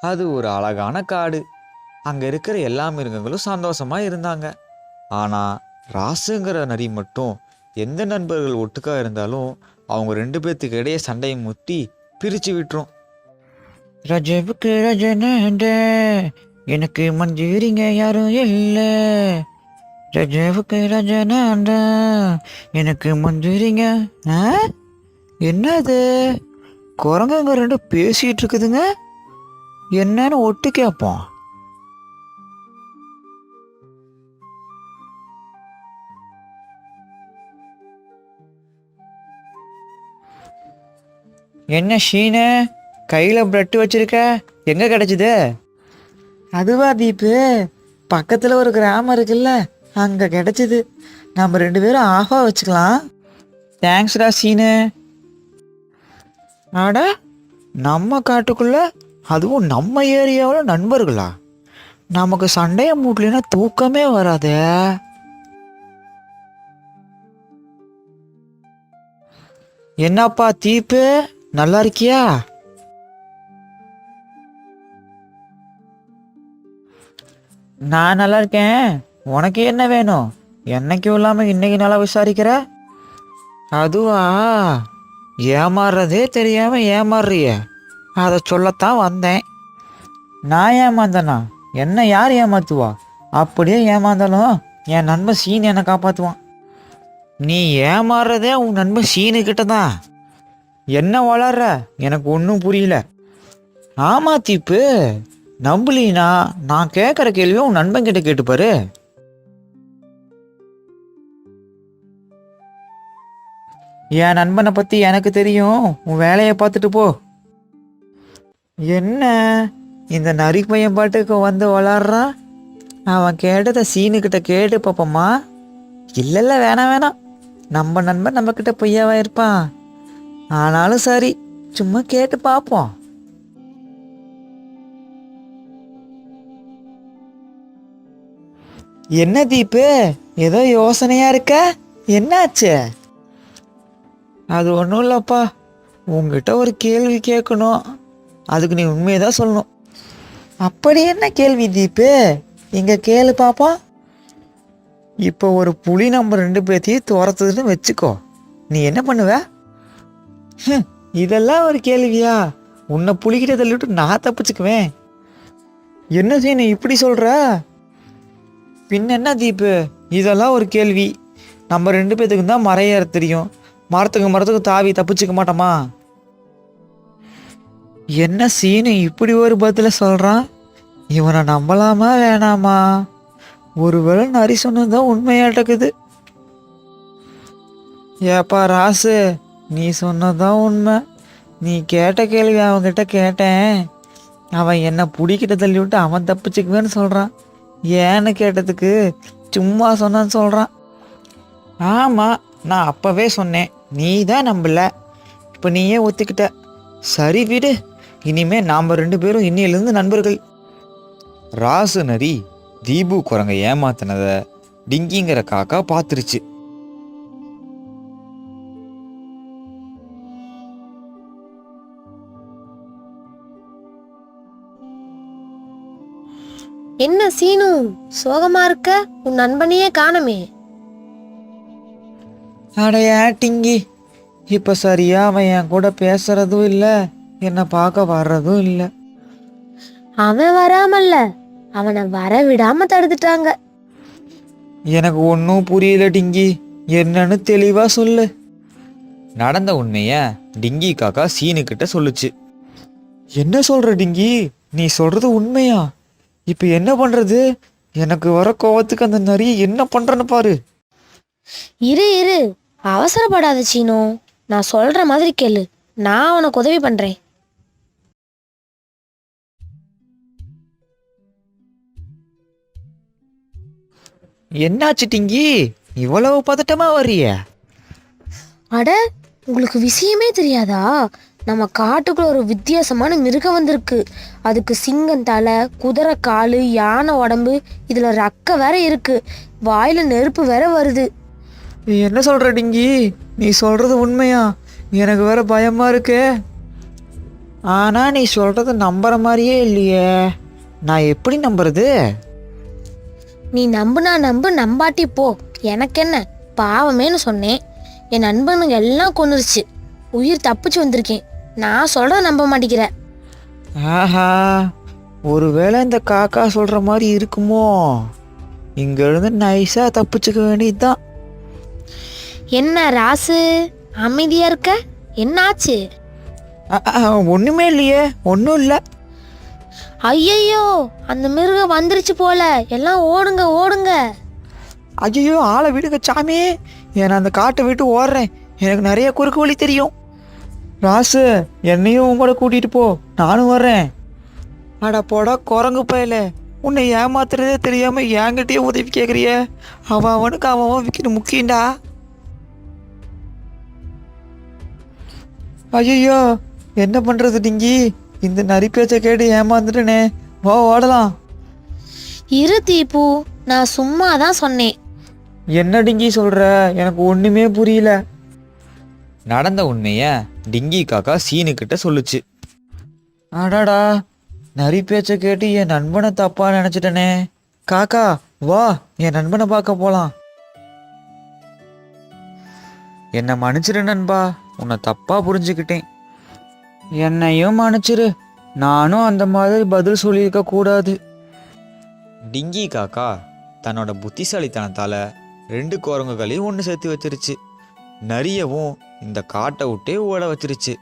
அது ஒரு அழகான காடு. அங்கே இருக்கிற எல்லா மிருகங்களும் சந்தோஷமாக இருந்தாங்க. ஆனால் ராசுங்கிற நரி மட்டும் எந்த நண்பர்கள் ஒட்டுக்காக இருந்தாலும் அவங்க ரெண்டு பேர்த்துக்கு இடையே சண்டையை முத்தி பிரித்து விட்டுரும். ரஜபுக்கு ரஜனண்ட எனக்கு மஞ்சீரிங்க யாரும் இல்லை. ரஜபுக்கு ரஜனண்ட எனக்கு மஞ்சீரிங்க ஆ? என்னது? குரங்குங்க ரெண்டும் பேசிகிட்டு இருக்குதுங்க? என்னன்னு ஒட்டு கேட்போம். என்ன ஷீனு? கையில் ப்ரெட்டு வச்சிருக்க? எங்கே கிடச்சிது? அதுவா தீப்பு பக்கத்தில் ஒரு கிராமம் இருக்குல்ல அங்கே கிடச்சிது. நம்ம ரெண்டு பேரும் ஆஃபா வச்சுக்கலாம். தேங்க்ஸ்டா சீனு ஆட நம்ம காட்டுக்குள்ள அதுவும் நம்ம ஏரியாவில் நண்பர்களா? நமக்கு சண்டையை மூட்டலைன்னா தூக்கமே வராதே. என்னப்பா தீப்பு நல்லா இருக்கியா? நான் நல்லா இருக்கேன். உனக்கு என்ன வேணும்? என்னைக்கும் இல்லாமல் இன்னைக்கு நல்லா விசாரிக்கிற? அதுவா? ஏமாறுறதே தெரியாம ஏமாறுறிய. அதை சொல்லத்தான் வந்தேன். நான் ஏமாந்தனா? என்ன யார் ஏமாத்துவா? அப்படியே ஏமாந்தாலும் என் நண்பன் சீன் என்னை காப்பாற்றுவான் நீ ஏமாறுறதே உன் நண்பன் சீனுக்கிட்ட தான் என்ன வளர்ற? எனக்கு ஒன்றும் புரியல. ஆமா தீப்பு நம்பலினா? நான் கேட்குற கேள்வியை உன் நண்பன் கிட்ட கேட்டுப்பாரு என் நண்பனை பற்றி எனக்கு தெரியும். உன் வேலையை பார்த்துட்டு போ. என்ன? இந்த நரி பையன் பாட்டுக்கு வந்து வளர்றான்? அவன் கேட்டதை சீனுக்கிட்ட கேட்டு பார்ப்போமா? இல்லை இல்லை வேணாம் வேணாம். நம்ம நண்பன் நம்மக்கிட்ட பொய்யாவா இருப்பான்? ஆனாலும் சரி சும்மா கேட்டு பார்ப்போம். என்ன தீப்பு? ஏதோ யோசனையா இருக்க? என்னாச்சு? அது ஒன்றும் இல்லைப்பா. உங்ககிட்ட ஒரு கேள்வி கேட்கணும். அதுக்கு நீ உண்மையை தான் சொல்லணும். அப்படி என்ன கேள்வி தீப்பு இங்கே கேளு பாப்பா. இப்போ ஒரு புலி நம்ம ரெண்டு பேர்த்தையும் துரத்துதுன்னு வச்சுக்கோ. நீ என்ன பண்ணுவ? இதெல்லாம் ஒரு கேள்வியா? உன்னை புலிகிட்ட தள்ளிவிட்டு நான் தப்பிச்சுக்குவேன். என்ன செய்யணும் இப்படி சொல்கிற பின்ன என்ன தீப்பு இதெல்லாம் ஒரு கேள்வி. நம்ம ரெண்டு பேத்துக்கு தான் மரம் தெரியும். மரத்துக்கு மரத்துக்கு தாவி தப்பிச்சுக்க மாட்டோமா? என்ன சீனு இப்படி ஒரு பதில சொல்றான்? இவனை நம்பலாமா வேணாமா? ஒருவேளை நரி சொன்னதுதான் உண்மையாட்டக்குது ஏப்பா ராசு நீ சொன்னதுதான் உண்மை. நீ கேட்ட கேள்வி அவன்கிட்ட கேட்டேன். அவன் என்ன பிடிக்கிட்ட தள்ளி விட்டு அவன் தப்பிச்சுக்குவேன்னு சொல்கிறான் ஏன்னு கேட்டதுக்கு சும்மா சொன்னான்னு சொல்கிறான் ஆமாம் நான் அப்போவே சொன்னேன். நீ தான் நம்பல. இப்போ நீயே ஒத்துக்கிட்ட. சரி விடு. இனிமே நாம் ரெண்டு பேரும் இன்னிலிருந்து நண்பர்கள். ராசு நரி தீபு குரங்க ஏமாத்தினதை டிங்கிங்கிற காக்கா பார்த்துருச்சு என்ன சீனு சோகமா இருக்க? உன் நண்பனையே காணமே. அடையா டிங்கி. இப்போ சரியா அவன் என் கூட பேசுறதும் இல்லை. என்னை பார்க்க வர்றதும் இல்லை. அவன் வராமல்ல. அவனை வர விடாம தடுத்துட்டாங்க. எனக்கு ஒன்றும் புரியல டிங்கி. என்னன்னு தெளிவாக சொல்லு. நடந்த உண்மைய டிங்கி காக்கா சீனுக்கிட்ட சொல்லுச்சு. என்ன சொல்ற டிங்கி? நீ சொல்றது உண்மையா? இப்போ என்ன பண்றது? எனக்கு வர கோவத்துக்கு அந்த நரியை என்ன பண்றேன்னு பாரு. இரு இரு. அவசரப்படாத சீனு. நான் சொல்ற மாதிரி கேளு. நான் உனக்கு உதவி பண்றேன். என்னாச்சு டிங்கி? இவ்வளவு பதட்டமா வர்றிய? அட உங்களுக்கு விஷயமே தெரியாதா? நம்ம காட்டுக்குள்ள ஒரு வித்தியாசமான மிருகம் வந்திருக்கு. அதுக்கு சிங்கம் தலை குதிரை காலு யானை உடம்பு இதுல ரக்க வேற இருக்கு. வாயில நெருப்பு வேற வருது. நீ என்ன சொல்ற டிங்கி? நீ சொல்றது உண்மையா? எனக்கு வேற பயமா இருக்கே. ஆனால் நீ சொல்கிறது நம்புற மாதிரியே இல்லையே. நான் எப்படி நம்புறது? நீ நம்புனா நம்பு நம்பாட்டி போ. எனக்கு என்ன பாவமேன்னு சொன்னேன். என் நண்பனுங்க எல்லாம் கொன்னுருச்சு உயிர் தப்பிச்சு வந்திருக்கேன். நான் சொல்றத நம்ப மாட்டேங்கிற ஆஹா ஒருவேளை இந்த காக்கா சொல்கிற மாதிரி இருக்குமோ? இங்கேருந்து நைஸாக தப்பிச்சுக்க வேண்டியதுதான். என்ன ராசு? அமைதியா இருக்க? என்னாச்சு? ஒண்ணுமே இல்லையே. ஒன்றும் இல்லை. ஐயையோ அந்த மிருகம் வந்துருச்சு போல. எல்லாம் ஓடுங்க ஓடுங்க. ஐயோ ஆளை விடுங்க சாமி. நான் அந்த காட்டை விட்டு ஓடுறேன். எனக்கு நிறைய குறுக்கு வழி தெரியும். ராசு என்னையும் உங்களோட கூட்டிட்டு போ. நானும் வர்றேன். அட போடா குரங்கு பயல. உன்னை ஏமாத்துறதே தெரியாம என்கிட்டயே உதவி கேட்குறிய அவன் அவனுக்கு அவன் அவன் விற்கிற முக்கியண்டா ஐயோ என்ன பண்றது டிங்கி? இந்த நரி பேச்சை கேட்டு ஏமாந்துட்டனே. வா ஓடலாம். இரு தீபு நான் சும்மா தான் சொன்னேன். என்ன டிங்கி சொல்ற? எனக்கு ஒண்ணுமே புரியல. நடந்த உண்மைய டிங்கி காக்கா சீனுக்கிட்ட சொல்லுச்சு. அடாடா நரி பேச்ச கேட்டு என் நண்பனை தப்பா நினைச்சிட்டனே. காக்கா வா என் நண்பனை பார்க்க போலாம். என்னை மன்னிச்சிரு நண்பா உன்னை தப்பா புரிஞ்சுக்கிட்டேன். என்னையும் மன்னிச்சிரு. நானும் அந்த மாதிரி பதில் சொல்லியிருக்க கூடாது. டிங்கி காக்கா தன்னோட புத்திசாலித்தனத்தால் ரெண்டு குரங்குகளையும் ஒன்று சேர்த்து வச்சிருச்சு. நரியவும் இந்த காட்டை விட்டே ஓட வச்சிருச்சு.